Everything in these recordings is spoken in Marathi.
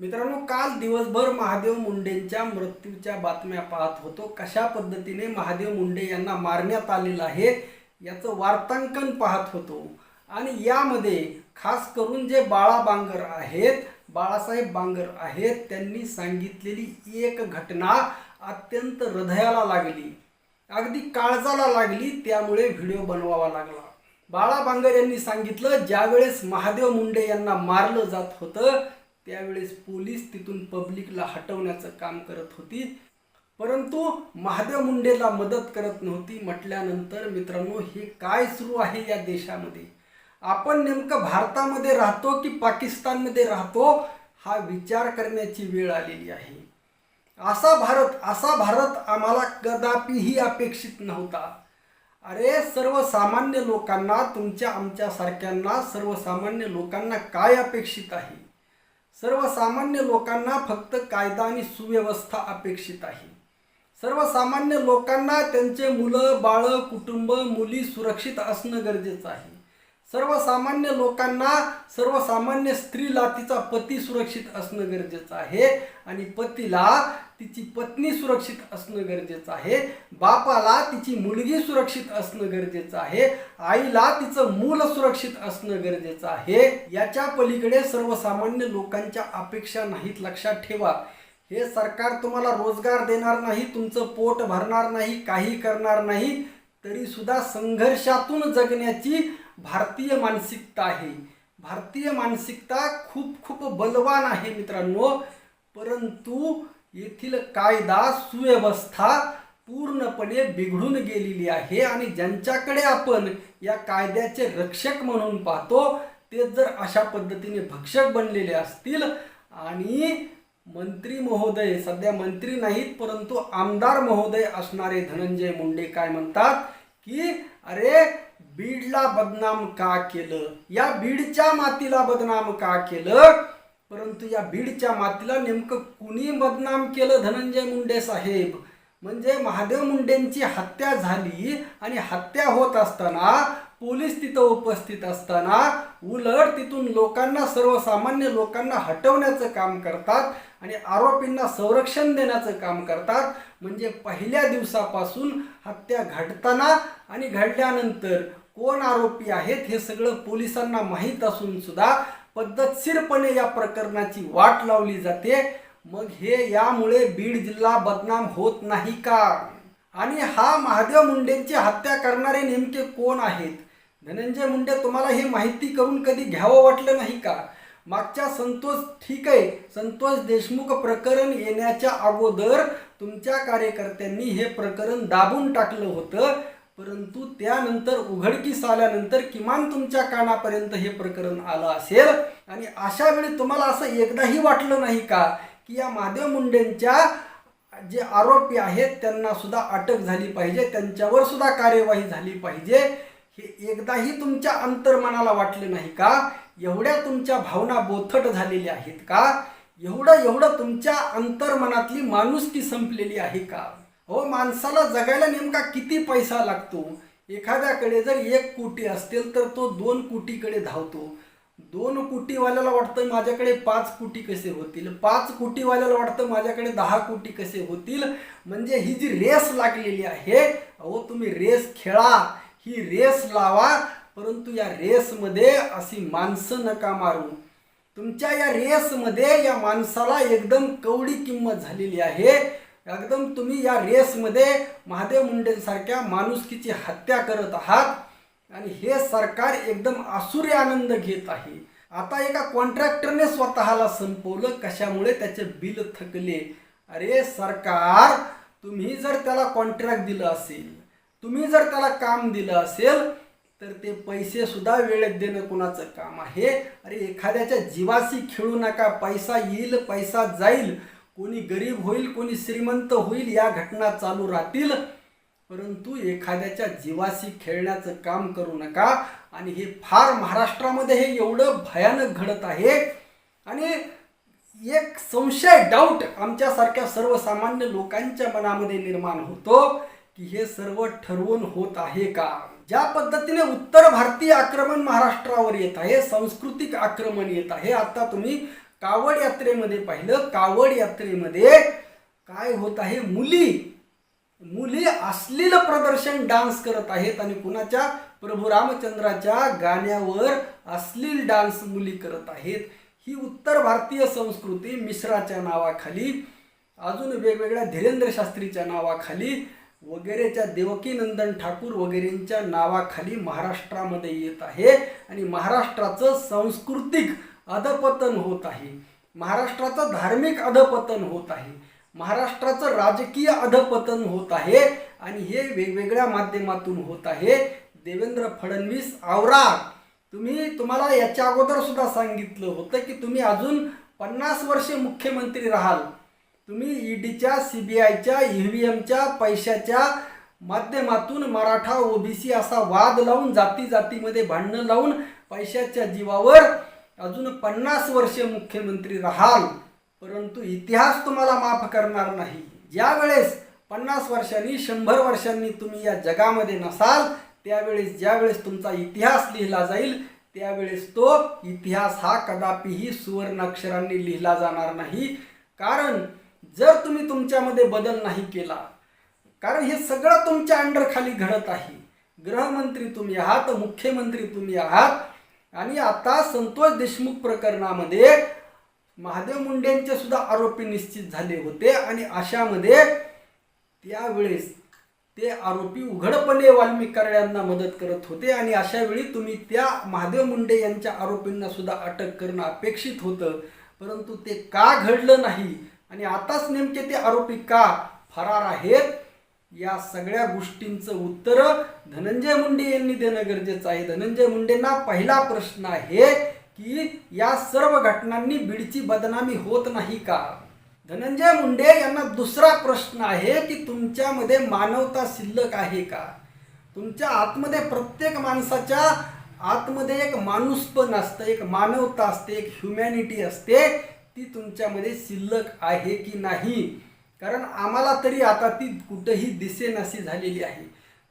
मित्रांनो काल दिवसभर महादेव मुंडेंच्या मृत्यूच्या बातम्या पाहत होतो. कशा पद्धतीने महादेव मुंडे यांना मारण्यात आलेलं आहे याचं वार्तांकन पाहत होतो. आणि यामध्ये खास करून जे बाळा बांगर आहेत बाळासाहेब बांगर आहेत त्यांनी सांगितलेली एक घटना अत्यंत हृदयाला लागली. अगदी काळजाला लागली त्यामुळे व्हिडिओ बनवावा लागला. बाळा बांगर यांनी सांगितलं ज्यावेळेस महादेव मुंडे यांना मारलं जात होतं त्यावेळेस पोलीस तिथून पब्लिकला हटवण्याचं काम करत होती. परंतु महादेव मुंडेला मदत करत नव्हती. म्हटल्यानंतर मित्रांनो हे काय सुरू आहे या देशामध्ये? आपण नेमकं भारतामध्ये राहतो की पाकिस्तानमध्ये राहतो? हा विचार करण्याची वेळ आलेली आहे. असा भारत असा भारत आम्हाला कदापिही अपेक्षित नव्हता. अरे सर्वसामान्य लोकांना तुमच्या आमच्यासारख्यांना सर्वसामान्य लोकांना काय अपेक्षित आहे? सर्वसामान्य लोकांना फक्त कायदा आणि सुव्यवस्था अपेक्षित आहे. सर्वसामान्य लोकांना त्यांचे मुलं बाळं कुटुंब मुली सुरक्षित असणं गरजेचं आहे. सर्वसामान्य लोकांना सर्वसामान्य स्त्रीला तिचा पती सुरक्षित असणं गरजेचं आहे. आणि पतीला तिची पत्नी सुरक्षित असणं गरजेचं आहे. बापाला तिची मुलगी सुरक्षित असणं गरजेचं आहे. आईला तिचं मूल सुरक्षित असणं गरजेचं आहे. याच्या पलीकडे सर्वसामान्य लोकांच्या अपेक्षा नाहीत. लक्षात ठेवा. हे सरकार तुम्हाला रोजगार देणार नाही तुमचं पोट भरणार नाही काही करणार नाही तरीसुद्धा संघर्षातून जगण्याची भारतीय मानसिकता आहे. भारतीय मानसिकता खूप खूप बलवान आहे मित्रांनो. परंतु येथील कायदा सुव्यवस्था पूर्णपणे बिघडून गेलेली आहे आणि ज्यांच्याकडे आपण या कायद्याचे रक्षक म्हणून पाहतो ते जर अशा पद्धतीने भक्षक बनलेले असतील आणि मंत्री महोदय सध्या मंत्री नाहीत परंतु आमदार महोदय असणारे धनंजय मुंडे काय म्हणतात की अरे बीडला बदनाम का केलं? या बीडच्या मातीला बदनाम का केलं? परंतु या बीडच्या मातीला नेमकं कुणी बदनाम केलं धनंजय मुंडे साहेब? म्हणजे महादेव मुंडेंची हत्या झाली आणि हत्या होत असताना पोलीस तिथं उपस्थित असताना उलट तिथून लोकांना सर्वसामान्य लोकांना हटवण्याचं काम करतात आणि आरोपींना संरक्षण देण्याचं काम करतात. म्हणजे पहिल्या दिवसापासून हत्या घडताना आणि घडल्यानंतर कोण आरोपी आहेत हे सगळं पोलिसांना माहीत असून सुद्धा पद्धतशीरपणे या प्रकरणाची वाट लावली जाते. मग हे यामुळे बीड जिल्हा बदनाम होत नाही का? आणि हा महादेव मुंडेंची हत्या करणारे नेमके कोण आहेत? धनंजय मुंडे तुम्हाला हे माहिती करून कधी घ्यावं वाटलं नाही का? मागच्या संतोष ठीक आहे संतोष देशमुख प्रकरण येण्याच्या अगोदर तुमच्या कार्यकर्त्यांनी हे प्रकरण दाबून टाकलं होतं. परंतु त्यानंतर उघडकीस आल्यानंतर किमान तुमच्या कानापर्यंत हे प्रकरण आलं असेल. आणि अशा वेळी तुम्हाला असं एकदाही वाटलं नाही का की या महादेव मुंडेंच्या जे आरोपी आहेत त्यांना सुद्धा अटक झाली पाहिजे त्यांच्यावर सुद्धा कार्यवाही झाली पाहिजे हे एकदाही तुमच्या अंतर्मनाला वाटले नाही का? एवढ्या तुमच्या भावना बोथट झालेल्या आहेत का? एवढं एवढं तुमच्या अंतर्मनातली माणुसकी संपलेली आहे का? हो माणसाला जगायला नेमका किती पैसा लागतो? एखाद्याकडे जर एक कोटी असतील तर तो दोन कोटीकडे धावतो. दोन कोटीवाल्याला वाटतं माझ्याकडे पाच कोटी कसे होतील? पाच कोटीवाल्याला वाटतं माझ्याकडे दहा कोटी कसे होतील? म्हणजे ही जी रेस लागलेली आहे अहो तुम्ही रेस खेळा ही रेस लावा परंतु या रेसमध्ये अशी माणसं नका मारू. तुमच्या या रेसमध्ये या माणसाला एकदम कवडी किंमत झालेली आहे. एकदम तुम्ही या रेसमध्ये महादेव मुंडेंसारख्या माणुसकीची हत्या करत आहात. आणि हे सरकार एकदम आसुरी आनंद घेत आहे. आता एका कॉन्ट्रॅक्टरने स्वतःला संपवलं. कशामुळे? त्याचे बिल थकले. अरे सरकार तुम्ही जर त्याला कॉन्ट्रॅक्ट दिलं असेल तुम्ही जर त्याला काम दिलं असेल तर ते पैसे सुद्धा वेळेत देणं कोणाचं काम आहे? अरे एखाद्याच्या जीवाशी खेळू नका. पैसा येईल पैसा जाईल. कोणी गरीब होईल कोणी श्रीमंत होईल या घटना चालू राहतील. परंतु एखाद्याच्या जीवाशी खेळण्याचं काम करू नका. आणि हे फार महाराष्ट्रामध्ये हे एवढं भयानक घडत आहे. आणि एक संशय डाऊट आमच्यासारख्या सर्वसामान्य लोकांच्या मनामध्ये निर्माण होतो की हे सर्व ठरवून होत आहे का? ज्या पद्धतीने उत्तर भारतीय आक्रमण महाराष्ट्रावर येत आहे सांस्कृतिक आक्रमण येत आहे आता तुम्ही कावड यात्रेमध्ये पाहिलं. कावड यात्रेमध्ये काय होत आहे? मुली. मुली अश्लील प्रदर्शन डान्स करत आहेत आणि कुणाच्या? प्रभू रामचंद्राच्या गाण्यावर अश्लील डान्स मुली करत आहेत. ही उत्तर भारतीय संस्कृती मिश्राच्या नावाखाली अजून वेगवेगळ्या धीरेंद्र शास्त्रीच्या नावाखाली वगैरेच्या देवकीनंदन ठाकूर वगैरेंच्या नावाखाली महाराष्ट्रामध्ये येत आहे. आणि महाराष्ट्राचं सांस्कृतिक अधपतन होत आहे. महाराष्ट्राचं धार्मिक अधपतन होत आहे. महाराष्ट्राचं राजकीय अधपतन होत आहे आणि हे वेगवेगळ्या माध्यमातून होत आहे. देवेंद्र फडणवीस आवरा. तुम्ही तुम्हाला याच्या अगोदर सुद्धा सांगितलं होतं की तुम्ही अजून पन्नास वर्षे मुख्यमंत्री राहाल. तुम्ही ईडीच्या व्ही एमच्या पैशाच्या माध्यमातून मराठा ओबीसी असा वाद लावून जाती जातीमध्ये भांडणं लावून पैशाच्या जीवावर अजून पन्नास वर्षे मुख्यमंत्री राहाल परंतु इतिहास तुम्हाला माफ करणार नाही. ज्या वेळेस पन्नास वर्षांनी शंभर वर्षांनी तुम्ही या जगामध्ये नसाल त्यावेळेस ज्यावेळेस तुमचा इतिहास लिहिला जाईल त्यावेळेस तो इतिहास हा कदापिही सुवर्ण अक्षरांनी लिहिला जाणार नाही. कारण जर तुम्ही तुमच्यामध्ये बदल नाही केला कारण हे सगळं तुमच्या अंडरखाली घडत आहे. गृहमंत्री तुम्ही आहात मुख्यमंत्री तुम्ही आहात आणि आता संतोष देशमुख प्रकरणामध्ये महादेव मुंडेंचे सुद्धा आरोपी निश्चित झाले होते आणि अशामध्ये त्यावेळेस ते आरोपी उघडपणे वाल्मिक कराड्यांना मदत करत होते आणि अशा वेळी तुम्ही त्या महादेव मुंडे यांच्या आरोपींना सुद्धा अटक करणं अपेक्षित होतं परंतु ते का घडलं नाही? आणि आताच नेमके ते आरोपी का फरार आहेत? या सगळ्या गोष्टींचं उत्तर धनंजय मुंडे यांनी देणं गरजेचं आहे. धनंजय मुंडेंना पहिला प्रश्न आहे की या सर्व घटनांनी बीडची बदनामी होत नाही का? धनंजय मुंडे यांना दुसरा प्रश्न आहे की तुमच्यामध्ये मानवता शिल्लक आहे का? तुमच्या आतमध्ये प्रत्येक माणसाच्या आतमध्ये एक माणूसपण असतं एक मानवता असते एक ह्युमॅनिटी असते ती तुमच्यामध्ये शिल्लक आहे की नाही? कारण आम्हाला तरी आता ती कुठंही दिसेनाशी झालेली आहे.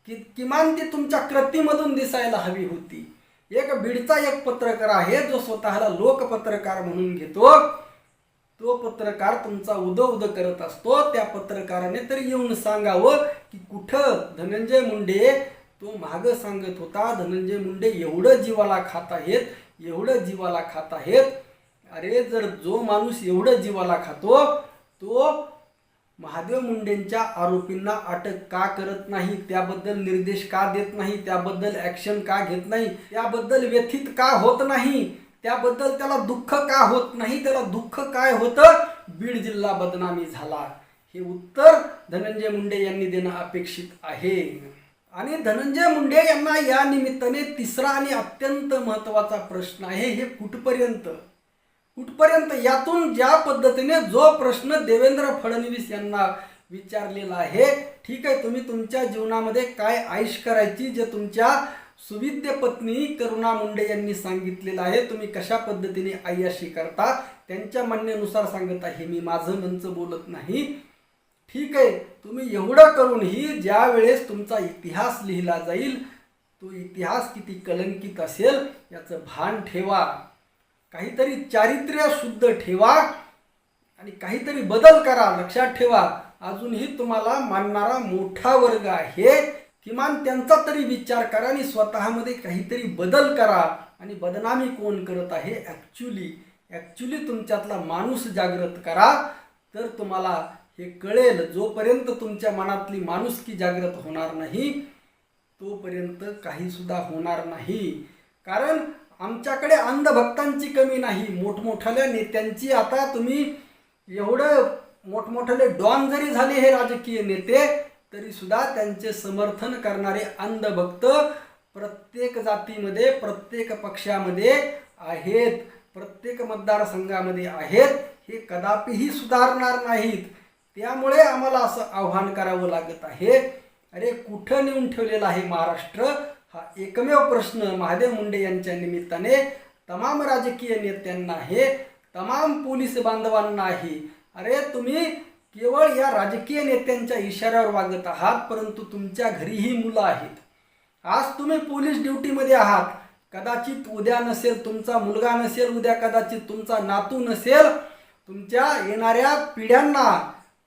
की किमान ती तुमच्या कृतीमधून दिसायला हवी होती. एक बीडचा एक पत्रकार आहे जो स्वतःला लोकपत्रकार म्हणून घेतो. तो पत्रकार तुमचा उद उद करत असतो. त्या पत्रकाराने तरी येऊन सांगावं की कुठं धनंजय मुंडे तो मागं सांगत होता धनंजय मुंडे एवढं जीवाला खात आहेत एवढं जीवाला खात आहेत. अरे जर जो माणूस एवढं जीवाला खातो तो महादेव मुंडेंच्या आरोपींना अटक का करत नाही? त्याबद्दल निर्देश का देत नाही? त्याबद्दल ऍक्शन का घेत नाही? त्याबद्दल व्यथित का होत नाही? त्याबद्दल त्याला दुःख का होत नाही? त्याला दुःख काय होतं? बीड जिल्हा बदनामी झाला. हे उत्तर धनंजय मुंडे यांनी देणं अपेक्षित आहे. आणि धनंजय मुंडे यांना या निमित्ताने तिसरा आणि अत्यंत महत्त्वाचा प्रश्न आहे. हे कुठपर्यंत? कुठपर्यंत? यातून ज्या पद्धतीने जो प्रश्न देवेंद्र फडणवीस यांना विचारलेला आहे ठीक आहे तुम्ही तुमच्या जीवनामध्ये काय आयुष करायची जे तुमच्या सुविद्य पत्नी करुणा मुंडे यांनी सांगितलेलं आहे तुम्ही कशा पद्धतीने आयाशी करता? त्यांच्या म्हणण्यानुसार सांगत आहे मी माझं मंच बोलत नाही. ठीक आहे तुम्ही एवढं करूनही ज्या वेळेस तुमचा इतिहास लिहिला जाईल तो इतिहास किती कलंकित असेल याचं भान ठेवा. काहीतरी चारित्र्य शुद्ध ठेवा आणि काहीतरी बदल करा लक्षात ठेवा. अजूनही तुम्हाला मानणारा मोठा वर्ग आहे. किमान त्यांचा तरी विचार करा आणि स्वतःमध्ये काहीतरी बदल करा. आणि बदनामी कोण करत आहे? ॲक्च्युली ॲक्च्युली तुमच्यातला माणूस जागृत करा. तर तुम्हाला हे कळेल जोपर्यंत तुमच्या मनातली माणुसकी जागृत होणार नाही तोपर्यंत काहीसुद्धा होणार नाही. कारण आमच्याकडे अंधभक्तांची कमी नाही. मोठमोठ्याल्या नेत्यांची आता तुम्ही एवढं मोठमोठ्याले डॉन जरी झाले हे राजकीय नेते तरी सुद्धा त्यांचे समर्थन करणारे अंधभक्त प्रत्येक जातीमध्ये प्रत्येक पक्षामध्ये आहेत. प्रत्येक मतदारसंघामध्ये आहेत. हे कदापिही सुधारणार नाहीत. त्यामुळे आम्हाला असं आव्हान करावं लागत आहे. अरे कुठं नेऊन ठेवलेलं आहे महाराष्ट्र? हा एकमेव प्रश्न महादेव मुंडे यांच्या निमित्ताने तमाम राजकीय नेत्यांना आहे तमाम पोलीस बांधवांना आहे. अरे तुम्ही केवळ या राजकीय नेत्यांच्या इशाऱ्यावर वागत आहात परंतु तुमच्या घरीही मुलं आहेत. आज तुम्ही पोलीस ड्युटीमध्ये आहात. कदाचित उद्या नसेल तुमचा मुलगा नसेल उद्या कदाचित तुमचा नातू नसेल तुमच्या येणाऱ्या पिढ्यांना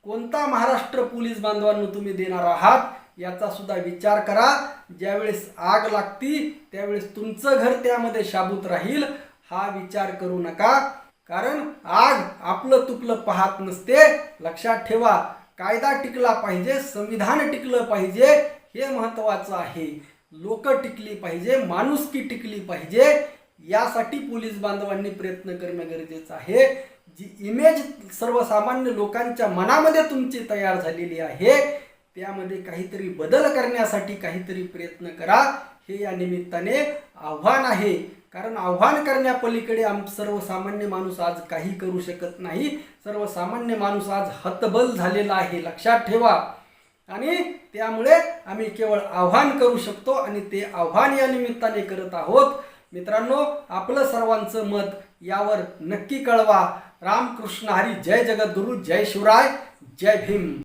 कोणता महाराष्ट्र पोलीस बांधवांना तुम्ही देणार आहात? याचा सुद्धा विचार करा. ज्यावेळेस आग लागती त्यावेळेस तुमचं घर त्यामध्ये शाबूत राहील. हा विचार करू नका. कारण आग आपलं तुपलं पाहत नसते. लक्षात ठेवा कायदा टिकला पाहिजे संविधान टिकलं पाहिजे हे महत्त्वाचं आहे. लोक टिकली पाहिजे माणुसकी टिकली पाहिजे. यासाठी पोलीस बांधवांनी प्रयत्न करणं गरजेचं आहे. जी इमेज सर्वसामान्य लोकांच्या मनामध्ये तुमची तयार झालेली आहे त्यामध्ये काहीतरी बदल करण्यासाठी काहीतरी प्रयत्न करा. हे या निमित्ताने आव्हान आहे. कारण आव्हान करण्यापलीकडे आम सर्वसामान्य माणूस आज काही करू शकत नाही. सर्वसामान्य माणूस आज हतबल झालेला आहे लक्षात ठेवा. आणि त्यामुळे आम्ही केवळ आव्हान करू शकतो आणि ते आव्हान या निमित्ताने करत आहोत. मित्रांनो आपलं सर्वांचं मत यावर नक्की कळवा. रामकृष्ण हरी जय जगद्गुरु जय शिवराय जय भीम.